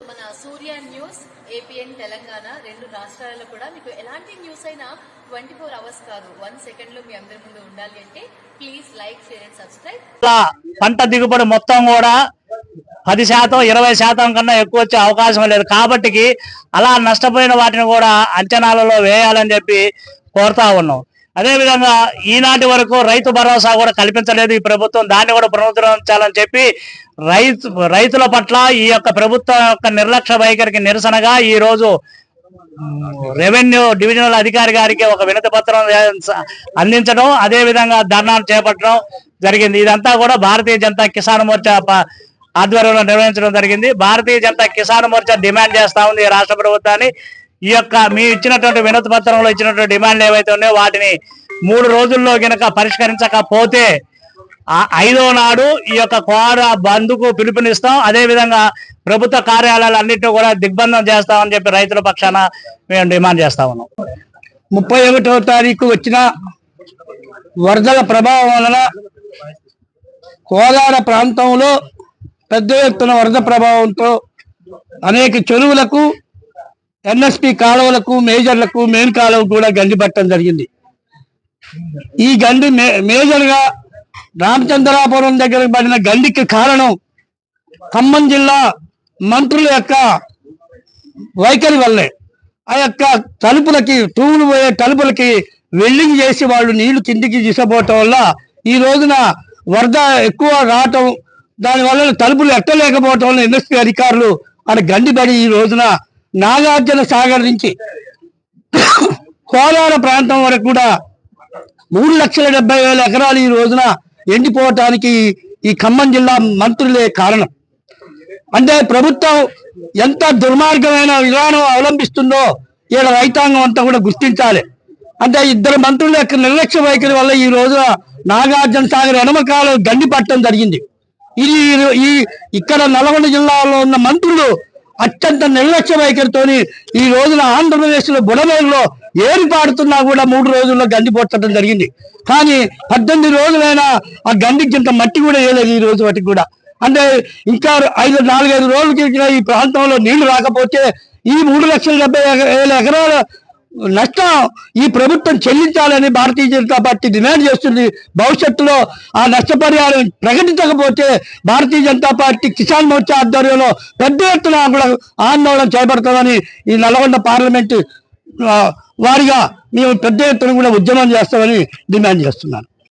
మన సూర్య news APN Telangana రెండు రాష్ట్రాలలో కూడా మీకు ఎలాంటి న్యూస్ అయినా ట్వంటీ ఫోర్ అవర్స్ కాదు. వన్ సెకండ్లో మీ అందరి ముందు ఉండాలి అంటే please like share and subscribe. పంట దిగుబడి మొత్తం కూడా పది శాతం ఇరవై శాతం కన్నా ఎక్కువ వచ్చే అవకాశం లేదు. కాబట్టి అలా నష్టపోయిన వాటిని కూడా అంచనాలలో వేయాలని చెప్పి కోరుతా ఉన్నాం. అదేవిధంగా ఈనాటి వరకు రైతు భరోసా కూడా కల్పించలేదు ఈ ప్రభుత్వం. దాన్ని కూడా పునరుద్ధరించాలని చెప్పి రైతు రైతుల పట్ల ఈ యొక్క ప్రభుత్వం యొక్క నిర్లక్ష్య వైఖరికి నిరసనగా ఈ రోజు రెవెన్యూ డివిజనల్ అధికారి గారికి ఒక వినతి పత్రం అందించడం అదేవిధంగా ధర్నాలు చేపట్టడం జరిగింది. ఇదంతా కూడా భారతీయ జనతా కిసాన్ మోర్చా ప- ఆధ్వర్యంలో నిర్వహించడం జరిగింది. భారతీయ జనతా కిసాన్ మోర్చా డిమాండ్ చేస్తా ఉంది ఈ రాష్ట్ర ప్రభుత్వాన్ని. ఈ యొక్క మీ ఇచ్చినటువంటి వినతి పత్రంలో ఇచ్చినటువంటి డిమాండ్లు ఏవైతే ఉన్నాయో వాటిని మూడు రోజుల్లో గనక పరిష్కరించకపోతే ఐదో నాడు ఈ యొక్క కోర బంద్కు పిలుపునిస్తాం. అదే విధంగా ప్రభుత్వ కార్యాలయాలు అన్నింటినీ కూడా దిగ్బంధం చేస్తామని చెప్పి రైతుల పక్షాన మేము డిమాండ్ చేస్తా ఉన్నాం. ముప్పై ఒకటో తారీఖు వచ్చిన వరదల ప్రభావం వలన కోదాడ ప్రాంతంలో పెద్ద ఎత్తున వరద ప్రభావంతో అనేక చెరువులకు ఎన్ఎస్పి కాలువలకు మేజర్లకు మెయిన్ కాలువకు కూడా గండి పట్టడం జరిగింది. ఈ గండి మే మేజర్గా రామచంద్రాపురం దగ్గర పడిన గండికి కారణం ఖమ్మం జిల్లా మంత్రుల యొక్క వైఖరి వల్లే. ఆ యొక్క తలుపులకి తూములు పోయే తలుపులకి వెల్డింగ్ చేసి వాళ్ళు నీళ్ళు కిందికి తీసుకుపోవటం వల్ల ఈ రోజున వరద ఎక్కువ రావటం దానివల్ల తలుపులు ఎట్టలేకపోవటం వల్ల ఎన్ఎస్పీ అధికారులు అక్కడ గండిపడి ఈ రోజున నాగార్జున సాగర్ నుంచి కోలార ప్రాంతం వరకు కూడా మూడు లక్షల డెబ్బై వేల ఎకరాలు ఈ రోజున ఎండిపోవటానికి ఈ ఖమ్మం జిల్లా మంత్రులే కారణం. అంటే ప్రభుత్వం ఎంత దుర్మార్గమైన విధానం అవలంబిస్తుందో ఈడ రైతాంగం అంతా కూడా గుర్తించాలి. అంటే ఇద్దరు మంత్రుల యొక్క నిర్లక్ష్య వైఖరి వల్ల ఈ రోజున నాగార్జున సాగర్ ఎనమకాలం గండి పట్టడం జరిగింది. ఇది ఈ ఇక్కడ నల్గొండ జిల్లాలో ఉన్న మంత్రులు అత్యంత నిర్లక్ష్య వైఖరితోని ఈ రోజున ఆంధ్రప్రదేశ్లో బుడమేరులో ఏరి పాడుతున్నా కూడా మూడు రోజుల్లో గండి పొట్టడం జరిగింది. కానీ పద్దెనిమిది రోజులైనా ఆ గండికి ఇంత మట్టి కూడా వేయలేదు ఈ రోజు వాటికి కూడా. అంటే ఇంకా ఐదు నాలుగైదు రోజులకి ఇంకా ఈ ప్రాంతంలో నీళ్ళు రాకపోతే ఈ మూడు లక్షల డెబ్బై వేల ఎకరాల నష్టం ఈ ప్రభుత్వం చెల్లించాలని భారతీయ జనతా పార్టీ డిమాండ్ చేస్తుంది. భవిష్యత్తులో ఆ నష్టపరిహారం ప్రకటించకపోతే భారతీయ జనతా పార్టీ కిసాన్ మోర్చా ఆధ్వర్యంలో పెద్ద ఎత్తున కూడా ఆందోళన చేపడతామని ఈ నల్గొండ పార్లమెంటు వారిగా మేము పెద్ద ఎత్తున కూడా ఉద్యమం చేస్తామని డిమాండ్ చేస్తున్నాను.